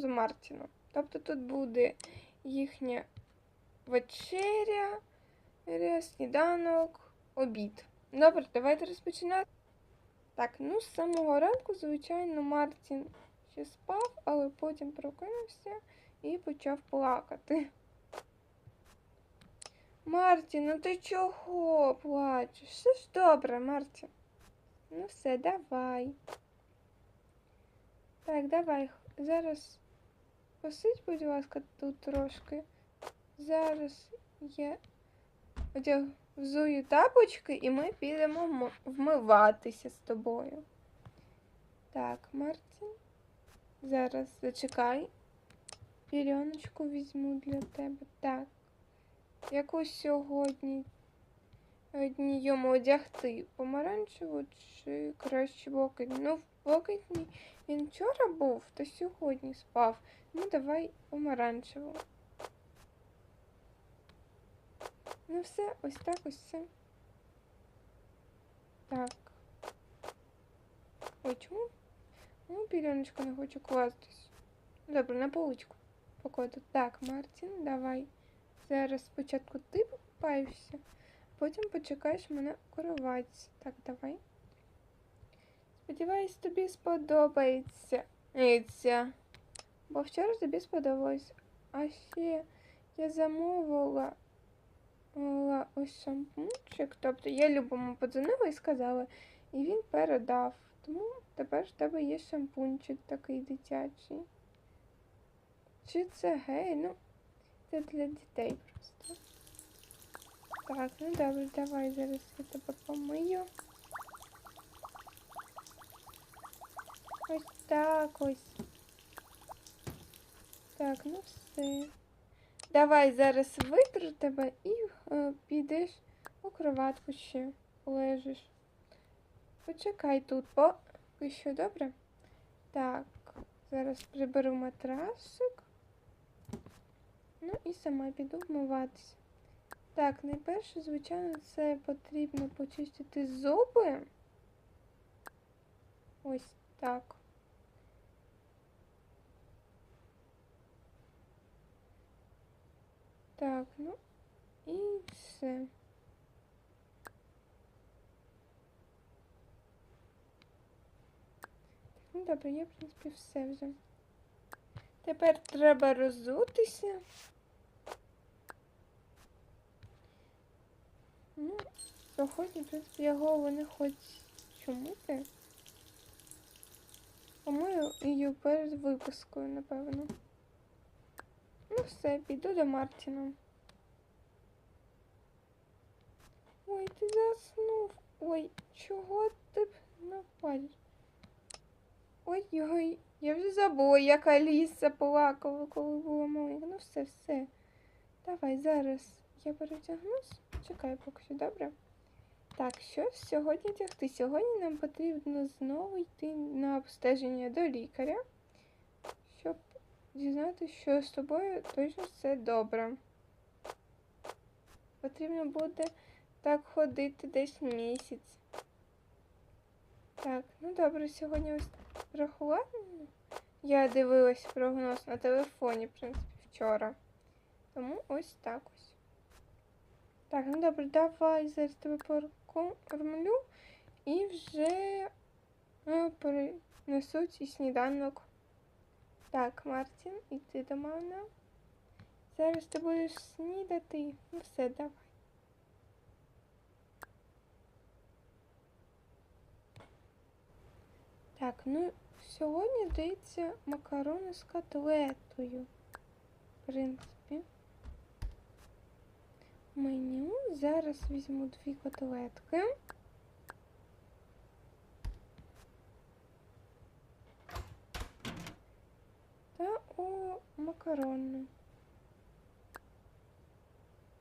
з Мартіном. Тобто тут буде їхня вечеря, е, сніданок, обід. Добре, давайте розпочинати. Так, ну з самого ранку, звичайно, Мартін ще спав, але потім прокинувся і почав плакати. Мартін, ну ти чого плачеш? Все ж добре, Мартін. Ну все, давай. Так, давай. Зараз посидь, будь ласка, тут трошки. Зараз я одяг взую тапочки і ми підемо вмиватися з тобою. Так, Мартін. Зараз зачекай. Пірьоночку візьму для тебе. Так. Яку сьогодні дні йому одягти? Помаранчеву чи краще блакитну? Ну, в блакитній він вчора був, та сьогодні спав. Ну, давай помаранчеву. Ну все, ось так ось все. Так. Ой, чому? Ну, піляночка не хочу кластись. Добре, на поличку покладу. Так, Мартін, давай. Зараз спочатку ти покупаєшся, потім почекаєш мене у кроватці. Так, давай. Сподіваюсь, тобі сподобається. Іця. Бо вчора тобі сподобалось. А ще я замовила ла, ось шампунчик. Тобто я любому подзвонила і сказала, і він передав. Тому тепер в тебе є шампунчик такий дитячий. Чи це гей? Ну, це для дітей просто. Так, ну добре, давай зараз я тебе помию. Ось так ось. Так, ну все. Давай зараз витру тебе і е, підеш у кроватку ще лежиш. Почекай тут, поки що добре. Так, зараз приберу матрасик. Ну і сама піду вмиватися. Так, найперше, звичайно, це потрібно почистити зуби. Ось так. Так, ну і все. Ну, добре, я, в принципі, все вже. Тепер треба розутися. Ну, сьогодні, в принципі, я голову не хочу мити. Помию її перед випускою, напевно. Ну все, піду до Мартіна. Ой, ти заснув. Ой, чого ти б нападеш? Ой-ой, я вже забула, як Аліса плакала, коли була маленька. Ну все, все. Давай зараз я перетягнусь. Чекай поки що, добре? Так, що сьогодні тягти? Сьогодні нам потрібно знову йти на обстеження до лікаря, щоб дізнатися, що з тобою точно все добре. Потрібно буде так ходити десь місяць. Так, ну добре, сьогодні ось прохладно. Я дивилась прогноз на телефоні, в принципі, вчора. Тому ось так ось. Так, ну добре, давай зараз тебе покормлю і вже е, перенесуть і сніданок. Так, Мартін, іди до мене. Зараз ти будеш снідати. Ну все, давай. Так, ну сьогодні здається макарони з котлетою. В принципі. Меню. Зараз візьму дві котлетки. Та о макарони.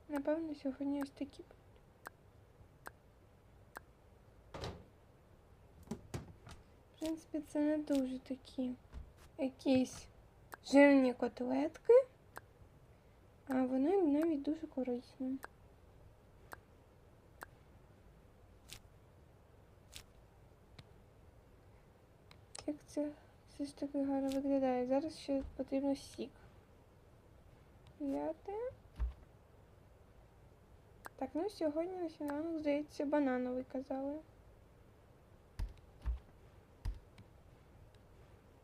Напевно, сьогодні ось такі. В принципі, це не дуже такі якісь жирні котлетки. А вони навіть дуже корисні. це все ж таки гарно виглядає. Зараз ще потрібно сік. П'яте. Так, ну сьогодні на сніданок, здається, банановий казали.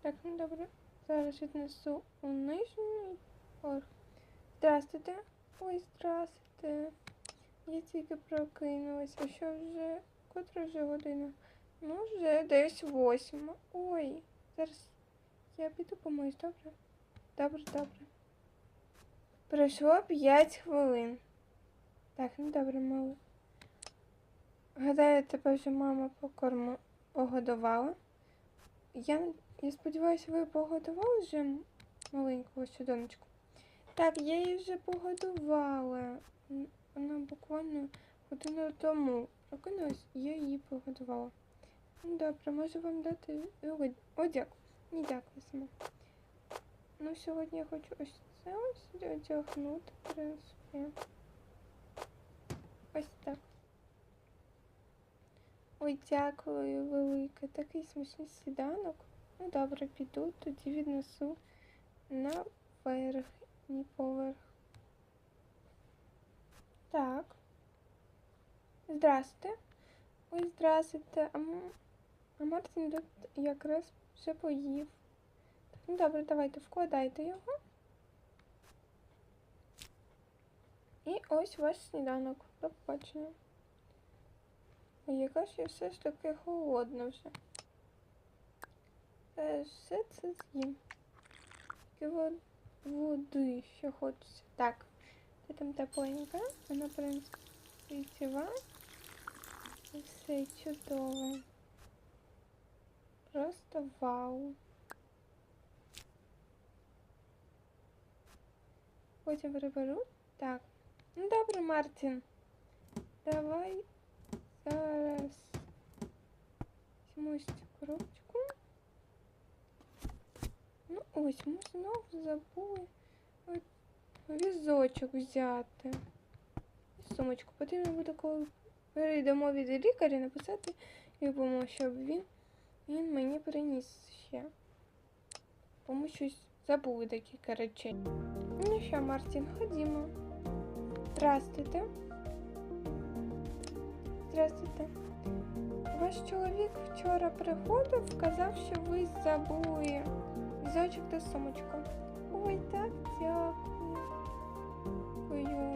Так, ну добре. Зараз віднесу у нижній поверх. Здрастуйте. Ой, здрастуйте. Я тільки прокинулась. А що вже? Котра вже година? Ну, вже десь восьма. Ой, зараз я піду помиюсь, добре? Добре, добре. Пройшло 5 хвилин. Так, ну добре, мало. Гадаю, тебе вже мама покорму погодувала. Я, я сподіваюся, ви погодували вже маленького ще донечку? Так, я її вже погодувала. Вона буквально годину тому прокинулась, я її погодувала. Ну, Добре, можу вам дати од- одяг. Ні, дякую сама. Ну, сьогодні я хочу ось це ось одягнути, в принципі. Ось так. Ой, дякую велике. Такий смачний сніданок. Ну добре, піду, тоді віднесу на верхній поверх. Так. Здрасте. Ой, здрастуйте. А, а Мартін тут якраз вже поїв. Так, ну добре, давайте вкладайте його. І ось ваш сніданок. До побачення. Яка ж я все ж таки голодна вже. Е, Все це з'їм. Тільки вод- води ще хочеться. Так, це там тепленька, вона в принципі світіва. І все чудово. Просто вау. Потім приберу. Так. Ну добре, Мартін. Давай зараз візьму цю коробочку. Ну ось, ми знову забули візочок взяти. Сумочку. Потрібно буде, коли перейдемо від лікаря, написати йому, щоб він, він мені приніс ще. Тому щось забули декілька речей. Ну що, Мартін, ходімо. Здравствуйте. Здравствуйте. Ваш чоловік вчора приходив, сказав, що ви забули візочок та сумочку. Ой, так, дякую. Дякую.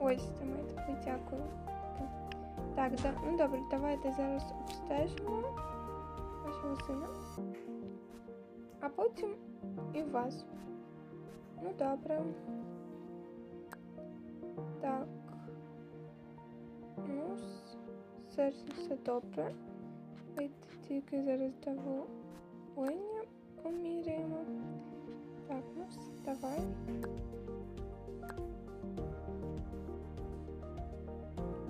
Ось тримайте, ой, дякую. Так, да, ну добре, давайте зараз обстежимо вашого сина. А потім і вас. Ну добре. Так. Ну, з серцем все добре. Давайте тільки зараз поміряємо. Так, ну все, давай.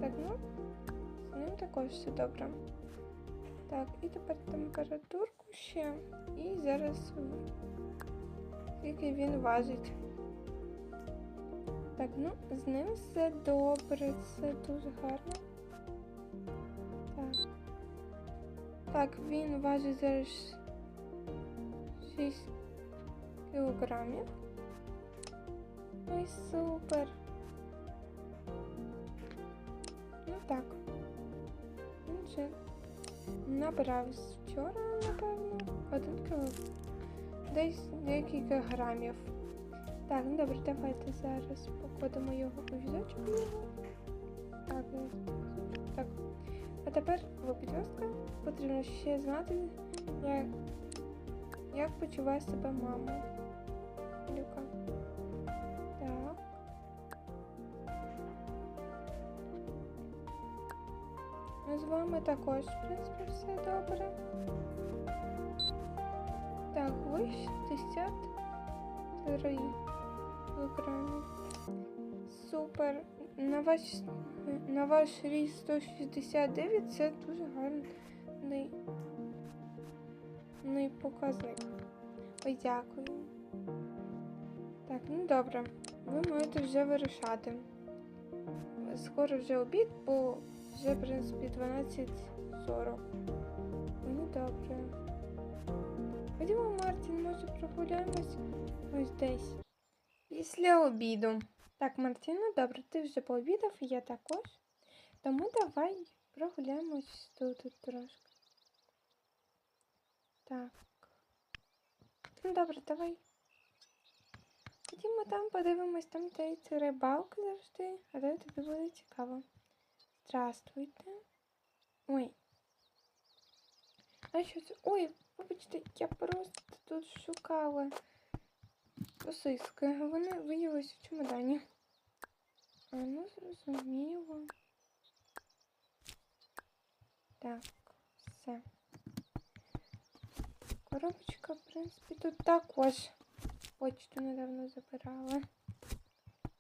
Так, ну, з ним також все добре. Так, і тепер температурку ще. І зараз скільки він важить. Так, ну, з ним все добре, це дуже гарно. Так. Так, він важить зараз 6 кілограмів. Ой, супер. Ну так. Він вже набрав вчора, напевно, один кілограм. Десь декілька грамів. Так, ну добре, давайте зараз покладемо його у візочок. його. Так, ну, так. А тепер, будь ласка, потрібно ще знати, як, як почуває себе мама. Люка. Так. Ну, з вами також, в принципі, все добре. Так, ви 63 кілограмів. Супер. На ваш, на ваш ріст 169 це дуже гарний ну, і показник. Ой, дякую. Так, ну добре. Ви можете вже вирушати. Скоро вже обід, бо вже, в принципі, 12.40. Ну добре. Ходімо, Мартін, може прогуляємось ось десь. Після обіду. Так, Мартін, добре, ти вже пообідав, я також. Тому давай прогуляємось тут от трошки. Так. Ну добре, давай. Ходімо там, подивимось, там дається рибалка завжди, а де тобі буде цікаво. Здравствуйте. Ой. А що це? Ой, вибачте, я просто тут шукала сосиски. Вони виявилися в чемодані. А ну зрозуміло. Так, все. Коробочка, в принципі, тут також. Почту недавно забирала.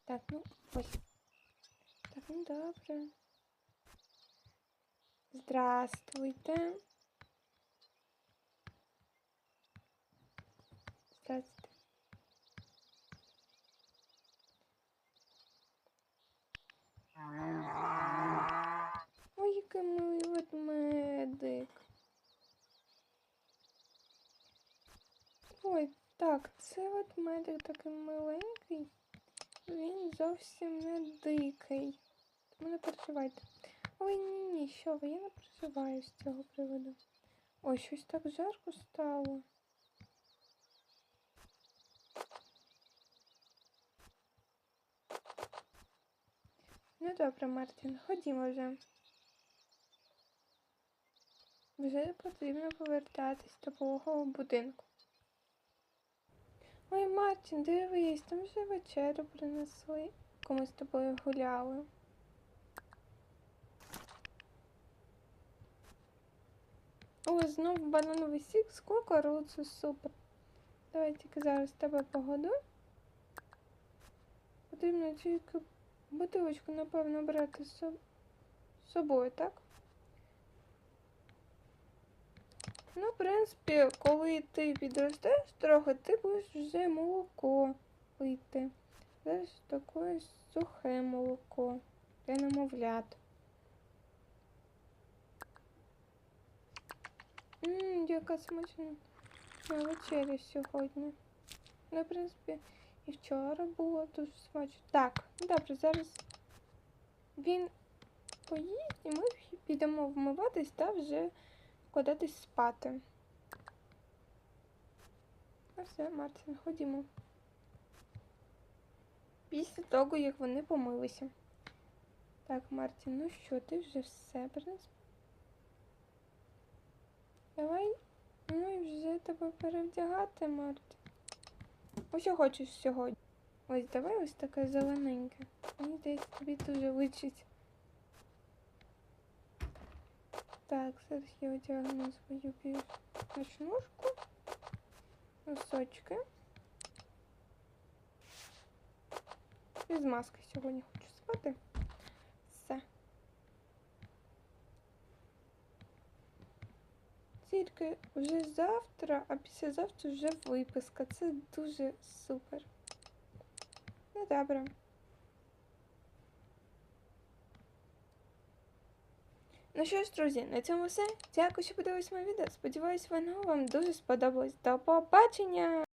Так, ну ось. Так, ну добре. Здравствуйте. Здравствуйте. Так, це ведмедик такий миленький. Він зовсім не дикий. Тому не переживайте. Ой, ні, ні, що ви, я не переживаю з цього приводу. Ой, щось так жарко стало. Ну добре, Мартін, ходімо вже. Вже потрібно повертатись до твого будинку. Ой, Мартін, дивись, там вже вечерю принесли. Ми з тобою гуляли. О, знов банановий сік з кукурудзу, супер. Давай тільки зараз тебе погодуй. Потрібно тільки бутилочку, напевно, брати з собою, так? Ну, в принципі, коли ти підростеш трохи, ти будеш вже молоко пити. Зараз таке сухе молоко для немовлят. Ммм, яка смачна вечеря сьогодні. Ну, в принципі, і вчора було дуже смачно. Так, добре, зараз він поїсть, і ми підемо вмиватись та вже вкладатись спати. Ну все, Мартін, ходімо. Після того, як вони помилися. Так, Мартін, ну що, ти вже все принес? Давай, ну і вже тебе перевдягати, Мартін. Ось що хочеш сьогодні. Ось давай ось таке зелененьке. Мені здається, тобі дуже личить. Так, зараз я одягну свою ночнушку, носочки. Без маски сьогодні хочу спати. Все. Тільки вже завтра, а післязавтра вже виписка. Це дуже супер. Ну добре. Ну що ж, друзі, на цьому все. Дякую, що подивились моє відео. Сподіваюсь, воно вам дуже сподобалось. До побачення!